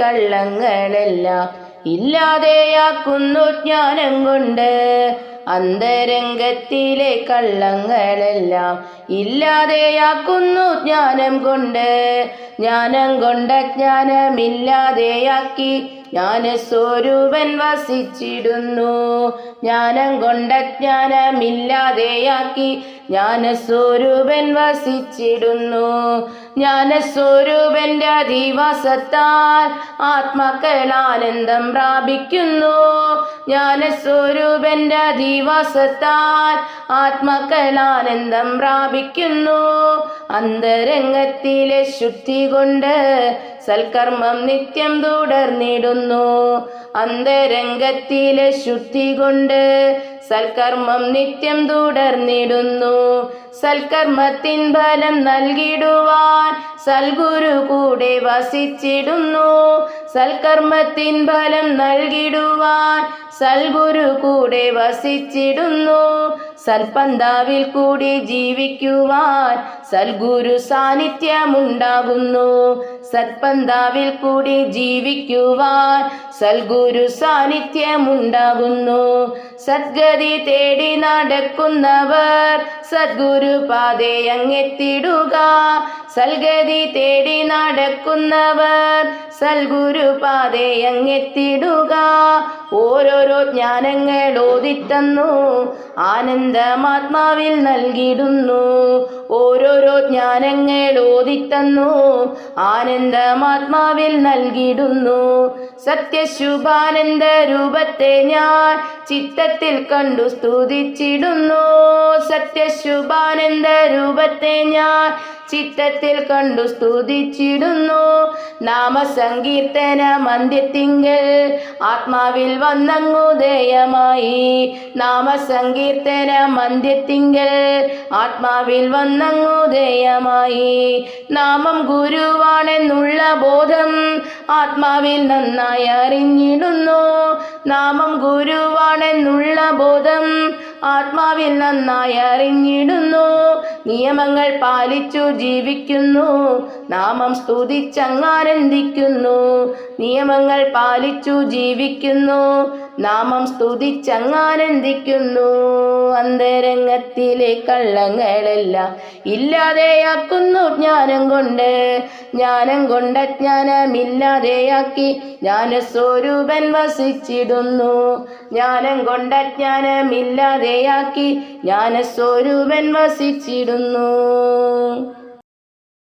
കള്ളങ്ങളെല്ലാം ഇല്ലാതെയാക്കുന്നു ജ്ഞാനം കൊണ്ട്. അന്തരംഗത്തിലെ കള്ളങ്ങളെല്ലാം ഇല്ലാതെയാക്കുന്നു ജ്ഞാനം കൊണ്ട്. ജ്ഞാനം കൊണ്ട ജ്ഞാനമില്ലാതെയാക്കി ജ്ഞാനസ്വരൂപൻ വസിച്ചിടുന്നു. ജ്ഞാനം കൊണ്ട ജ്ഞാനമില്ലാതെയാക്കി ജ്ഞാനസ്വരൂപൻ വസിച്ചിടുന്നു. ജ്ഞാനസ്വരൂപന്റെ അധിവാസത്താൽ ആത്മാക്കൾ ആനന്ദം പ്രാപിക്കുന്നു. ജ്ഞാനസ്വരൂപന്റെ അധിവാസത്താൽ ആത്മാക്കൾ ആനന്ദം പ്രാപിക്കുന്നു. അന്തരംഗത്തിലെ ശുദ്ധി കൊണ്ട് സൽക്കർമ്മം നിത്യം തുടർന്നിടുന്നു. അന്തരംഗത്തിലെ ശുദ്ധി കൊണ്ട് സൽക്കർമ്മം നിത്യം തുടർന്നിടുന്നു. സൽക്കർമ്മത്തിൻ ഫലം നൽകിടുവാൻ സൽഗുരു കൂടെ വസിച്ചിടുന്നു. സൽക്കർമ്മത്തിൻ ഫലം നൽകിടുവാൻ സൽഗുരു കൂടെ വസിച്ചിടുന്നു. സൽപന്താവിൽ കൂടി ജീവിക്കുവാൻ സൽഗുരു സാന്നിധ്യമുണ്ടാകുന്നു. സൽപന്താവിൽ കൂടി ജീവിക്കുവാൻ സൽഗുരു സാന്നിധ്യമുണ്ടാകുന്നു. സദ്ഗതി തേടി നടക്കുന്നവർ സദ്ഗുരു പാതയങ്ങെത്തിടുക സൽഗതി തേടി നടക്കുന്നവർ സൽഗുരു പാതയങ്ങെത്തിടുക ഓരോരോ ജ്ഞാനങ്ങൾ ഓതിത്തന്നു ആനന്ദമാത്മാവിൽ നൽകിടുന്നു ഓരോരോ ജ്ഞാനങ്ങൾ ഓതിത്തന്നു ആനന്ദമാത്മാവിൽ നൽകിടുന്നു സത്യശുഭാനന്ദ രൂപത്തെ ഞാൻ ചിത്തത്തിൽ കണ്ടു സ്തുതിച്ചിടുന്നു. സത്യശുഭാനന്ദ രൂപത്തെ ഞാൻ ചിത്തത്തിൽ കണ്ടു സ്തുതിച്ചിടുന്നു. നാമസങ്കീർത്തന മന്ദിത്തിങ്കൽ ആത്മാവിൽ വന്നങ്ങുദയമായി നാമസങ്കീർത്തന മന്ദിത്തിങ്കൽ ആത്മാവിൽ വന്നങ്ങുദയമായി നാമം ഗുരുവാണെന്നുള്ള ബോധം ആത്മാവിൽ നന്നായി അറിഞ്ഞിടുന്നു. നാമം ഗുരുവാണെന്നുള്ള ബോധം ആത്മാവിൽ നന്നായി അറിഞ്ഞിടുന്നു. നിയമങ്ങൾ പാലിച്ചു ജീവിക്കുന്നു. നാമം സ്തുതിച്ചങ്ങാനന്ദിക്കുന്നു നിയമങ്ങൾ പാലിച്ചു ജീവിക്കുന്നു. നാമം സ്തുതിച്ചങ്ങാനന്ദിക്കുന്നു അന്തരംഗത്തിലെ കള്ളങ്ങളെല്ലാം ഇല്ലാതെയാക്കുന്നു ജ്ഞാനം കൊണ്ട്. ജ്ഞാനം കൊണ്ട് ജ്ഞാനമില്ലാതെയാക്കി ജ്ഞാനസ്വരൂപൻ വസിച്ചിടുന്നു. ജ്ഞാനം കൊണ്ട് ജ്ഞാനമില്ലാതെയാക്കി ജ്ഞാനസ്വരൂപൻ വസിച്ചിടുന്നു.